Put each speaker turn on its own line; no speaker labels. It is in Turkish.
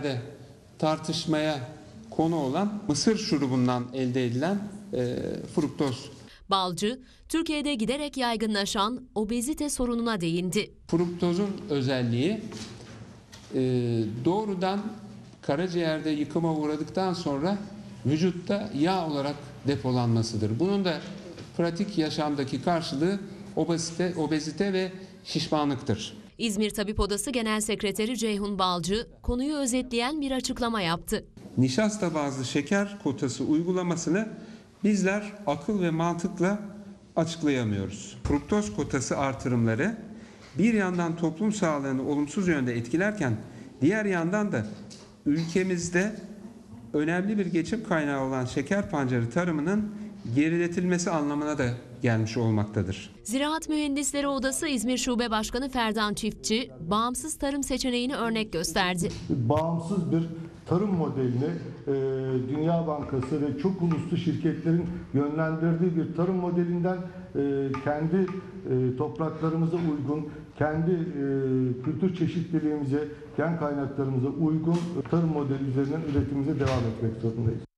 yerde tartışmaya konu olan mısır şurubundan elde edilen e, fruktoz.
Balcı, Türkiye'de giderek yaygınlaşan obezite sorununa değindi.
Fruktozun özelliği e, doğrudan karaciğerde yıkıma uğradıktan sonra vücutta yağ olarak depolanmasıdır. Bunun da pratik yaşamdaki karşılığı obezite, obezite ve şişmanlıktır.
İzmir Tabip Odası Genel Sekreteri Ceyhun Balcı, konuyu özetleyen bir açıklama yaptı.
nişasta bazlı şeker kotası uygulamasını bizler akıl ve mantıkla açıklayamıyoruz. Fruktoz kotası artırımları bir yandan toplum sağlığını olumsuz yönde etkilerken diğer yandan da ülkemizde önemli bir geçim kaynağı olan şeker pancarı tarımının geriletilmesi anlamına da gelmiş olmaktadır.
Ziraat Mühendisleri Odası İzmir Şube Başkanı Ferdan Çiftçi, bağımsız tarım seçeneğini örnek gösterdi.
bağımsız bir tarım modelini e, Dünya Bankası ve çok uluslu şirketlerin yönlendirdiği bir tarım modelinden e, kendi e, topraklarımıza uygun, kendi e, kültür çeşitliliğimize, gen kaynaklarımıza uygun tarım modeli üzerinden üretimimize devam etmek zorundayız.